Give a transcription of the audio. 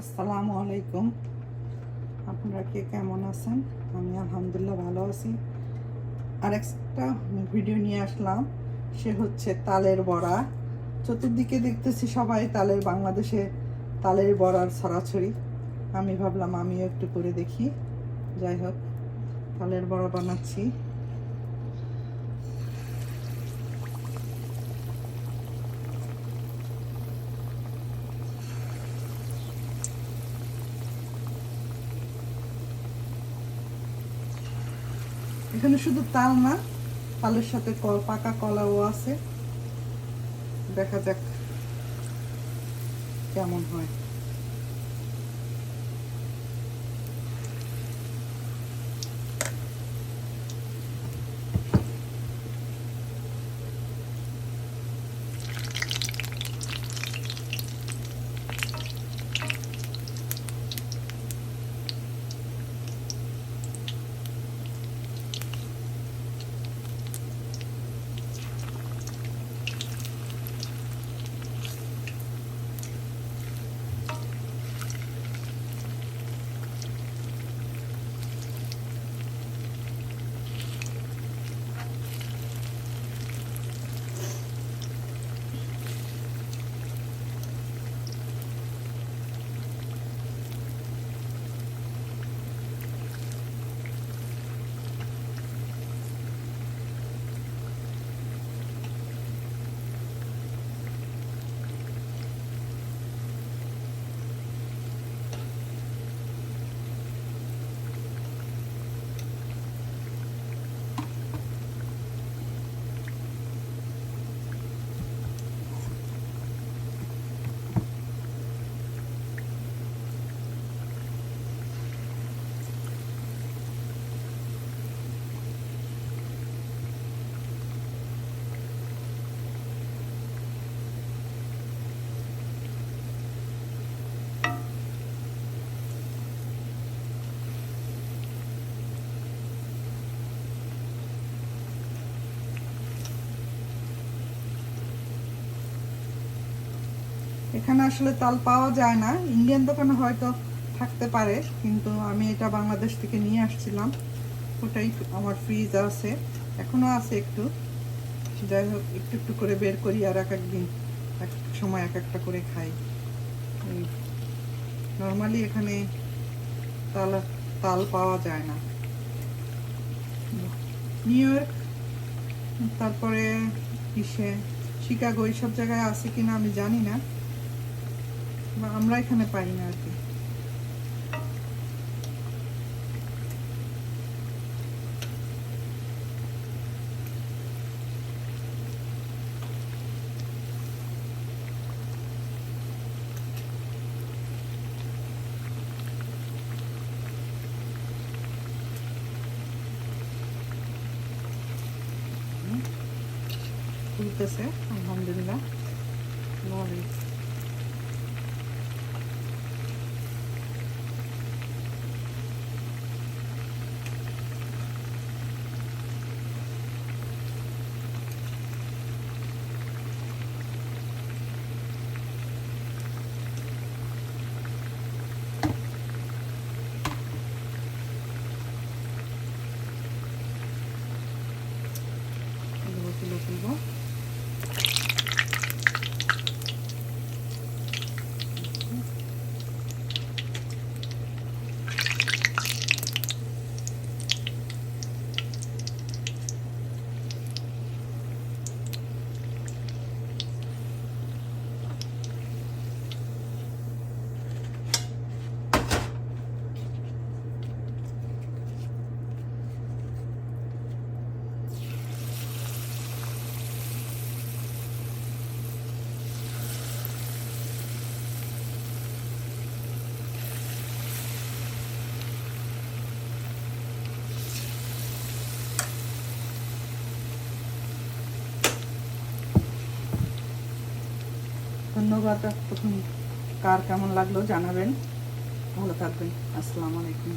আসসালামু আলাইকুম। আপনারা কে কেমন আছেন? আমি আলহামদুলিল্লাহ ভালো আছি। আর একটা ভিডিও নিয়ে আসলাম, সে হচ্ছে তালের বড়া। চতুর্দিকে দেখতেছি সবাই তালের, বাংলাদেশে তালের বড়ার ছড়াছড়ি আমি ভাবলাম আমিও একটু করে দেখি। যাই হোক, তালের বড়া বানাচ্ছি। এখানে শুধু তাল না তালের সাথে কল পাকা কলাও আছে। দেখা যাক কেমন হয়। এখানে আসলে তাল পাওয়া যায় না। ইন্ডিয়ান দোকানে হয়তো থাকতে পারে, কিন্তু আমি এটা বাংলাদেশ থেকে নিয়ে আসছিলাম। ওটাই আমার ফ্রিজ আছে, এখনও আছে একটু। যাই হোক, একটু একটু করে বের করি আর এক একদিন, এক সময় এক একটা করে খাই। নর্মালি এখানে তাল তাল পাওয়া যায় না। নিউ ইয়র্ক তারপরে ইসে শিকাগো এইসব জায়গায় আছে কিনা আমি জানি না। আমরা এখানে পাই না আর কি। আলহামদুলিল্লাহ। ধন্যবাদ প্রথম কার কেমন লাগল জানাবেন। ভালো থাকবেন। আসসালামু আলাইকুম।